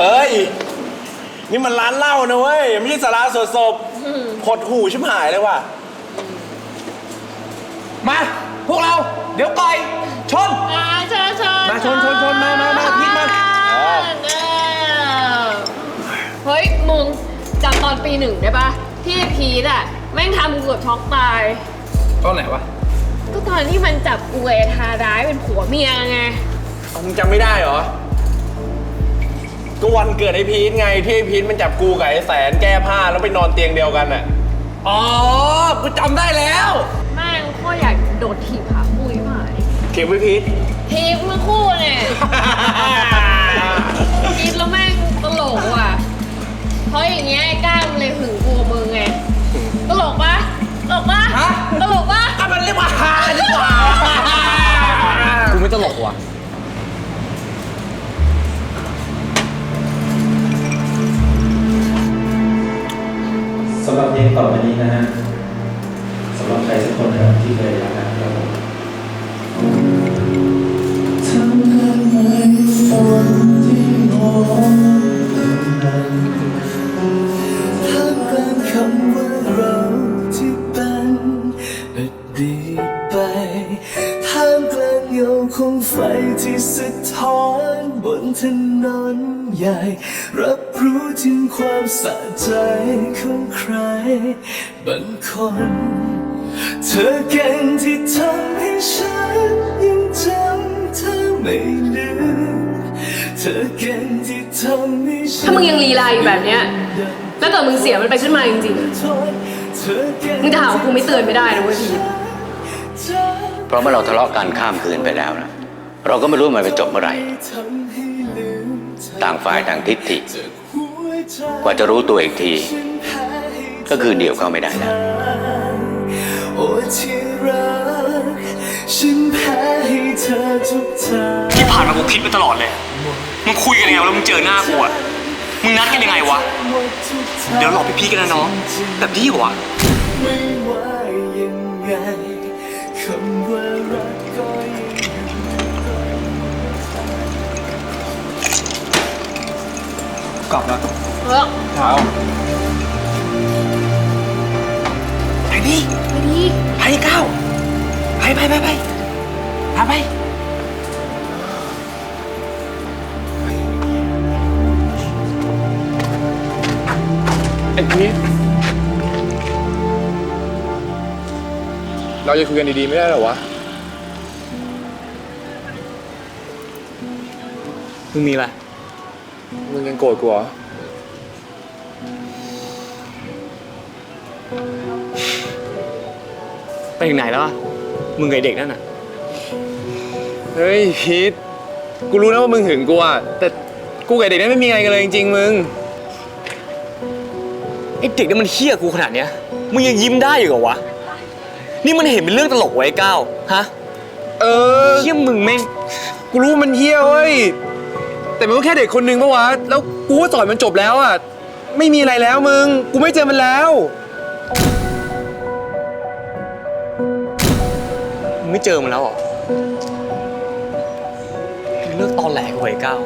เฮ้ย นี่มันร้านเหล้านะเว้ย ไม่ใช่สาราสวดศพหดหูชิบหายเลยว่ะ มา พวกเรา เดี๋ยวก่อย ชนมาชนชนมาชนชนชนมามามาพีทมา เออเฮ้ย มึงจำตอนปีหนึ่งได้ปะที่ไอ้พีทอะแม่งทำกูเกือบช็อกตาย ตอนไหนวะ ก็ตอนที่มันจับกูไอ้ทาร้ายเป็นผัวเมียไงมึงจำไม่ได้เหรอ ก็วันเกิดไอ้พีทไงที่ไอ้พีทมันจับกูกับไอ้แสนแก้ผ้าแล้วไปนอนเตียงเดียวกันน่ะ อ๋อ กูจำได้แล้ว แม่งโคตรอยากโดดถีบขาปุ้ยหายเก็บไว้พีททีมมาคู่เนี่ย คิดแล้วแม่งตลกว่ะ เพราะอย่างเงี้ยไอ้ก้ามนเลยหึงกู สำหรับเพลงต่อไปนี้นะฮะสำหรับใครสักคนนะครับที่เคยรักนะครับ ของไฟที่สะท้อนบนถนนใหญ่ รับรู้ถึงความสะใจของใคร บางคน เธอเก่งที่ทำให้ฉันยังจำเธอไม่ลืมเธอเก่งที่ทำให้ฉันถ้ามึงยังลีลาอยู่แบบเนี้ย แล้วเกิดมึงเสียมันไปขึ้นมาจริงๆอะมึงจะหาว่ากูไม่เตือนไม่ได้นะเว้ยพี่ เพราะเมื่อเราทะเลาะกันข้ามคืนไปแล้วนะ เราก็ไม่รู้มันไปจบเมื่อไหร่ ต่างฝ่ายต่างทิฏฐิ กว่าจะรู้ตัวอีกที ก็คือเดี่ยวเข้าไม่ได้แล้วโอ้ที่รักฉันแพ้ให้เธอทุกทางที่ผ่านมากูคิดไปตลอดเลย มึงคุยกันยังไงวะแล้วมึงเจอหน้ากูอะมึงนัดกันยังไงวะ เดี๋ยวหลอกพี่ๆกันนะน้อง แบบนี้เหรอ กลับแล้วเออเอาไปดิไปดีไปก้าวไปไปไปไปพาไปไอ้พีทเราจะคุยกันดีๆไม่ได้เหรอวะ มึงมีอะไร มึงยังโกรธกูเหรอไปถึงไหนแล้วอะมึงกับไอ้เด็กนั่นน่ะเฮ้ยพีทกูรู้นะว่ามึงหึงกูอะแต่กูกับเด็กนั้นไม่มีอะไรกันเลยจริงๆมึง ไอ้เด็กนี่มันเฮี้ยกูขนาดเนี้ย มึงยังยิ้มได้อยู่เหรอวะ นี่มันเห็นเป็นเรื่องตลกไวะไอ้ก้าว ฮะเออ เฮี้ยมึงแม่ง กูรู้ว่ามันเฮี้ยเว้ย แต่มันก็แค่เด็กคนนึงปะวะ แล้วกูก็สอนมันจบแล้วอะ ไม่มีอะไรแล้วมึง กูไม่เจอมันแล้วมึงไม่เจอมันแล้วเหรอมึงเลิกตอนแหลกหว้ก้าว